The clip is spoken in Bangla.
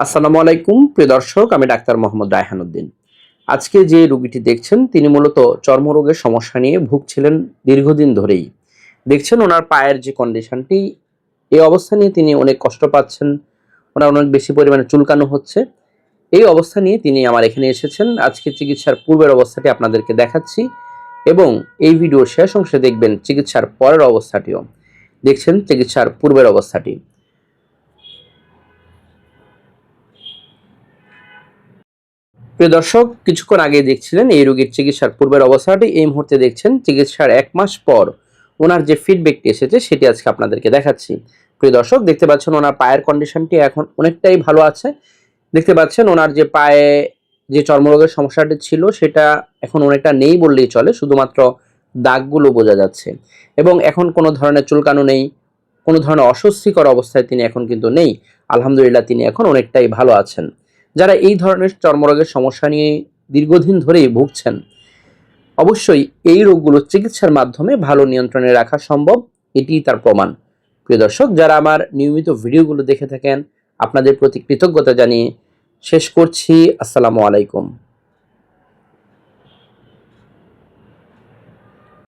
আসসালামু আলাইকুম, প্রিয় দর্শক, আমি ডাক্তার মোহাম্মদ রায়হানুদ্দিন আজকে যে রোগীটি দেখছেন, তিনি মূলত চর্মরোগের সমস্যা নিয়ে ভুগছিলেন দীর্ঘদিন ধরেই। দেখছেন ওনার পায়ের যে কন্ডিশনটি এই অবস্থা নিয়ে তিনি অনেক কষ্ট পাচ্ছেন, ওনার অনেক বেশি পরিমাণে চুলকানো হচ্ছে। এই অবস্থা নিয়ে তিনি আমার এখানে এসেছেন। আজকে চিকিৎসার পূর্বের অবস্থাটি আপনাদেরকে দেখাচ্ছি এবং এই ভিডিওর শেষ অংশে দেখবেন চিকিৎসার পরের অবস্থাটিও। দেখছেন চিকিৎসার পূর্বের অবস্থাটি। প্রিয় দর্শক, কিছুক্ষণ আগে দেখছিলেন এই রোগীর চিকিৎসার পূর্বের অবস্থাটি। এই মুহূর্তে দেখছেন চিকিৎসার এক মাস পর ওনার যে ফিডব্যাকটি এসেছে, সেটি আজকে আপনাদেরকে দেখাচ্ছি। প্রিয় দর্শক, দেখতে পাচ্ছেন ওনার পায়ের কন্ডিশনটি এখন অনেকটাই ভালো আছে। দেখতে পাচ্ছেন ওনার যে পায়ে যে চর্মরোগের সমস্যাটি ছিল, সেটা এখন অনেকটা নেই বললেই চলে, শুধুমাত্র দাগগুলো বোঝা যাচ্ছে। এবং এখন কোনো ধরনের চুলকানো নেই, কোনো ধরনের অস্বস্তিকর অবস্থায় তিনি এখন কিন্তু নেই। আলহামদুলিল্লাহ, তিনি এখন অনেকটাই ভালো আছেন। যারা এই ধরনের চর্মরোগের সমস্যা নিয়ে দীর্ঘদিন ধরেই ভুগছেন, অবশ্যই এই রোগগুলো চিকিৎসার মাধ্যমে ভালো নিয়ন্ত্রণে রাখা সম্ভব এটি তার প্রমাণ। প্রিয় দর্শক, যারা আমার নিয়মিত ভিডিওগুলো দেখে থাকেন, আপনাদের প্রতি কৃতজ্ঞতা জানিয়ে শেষ করছি। আসসালামু আলাইকুম।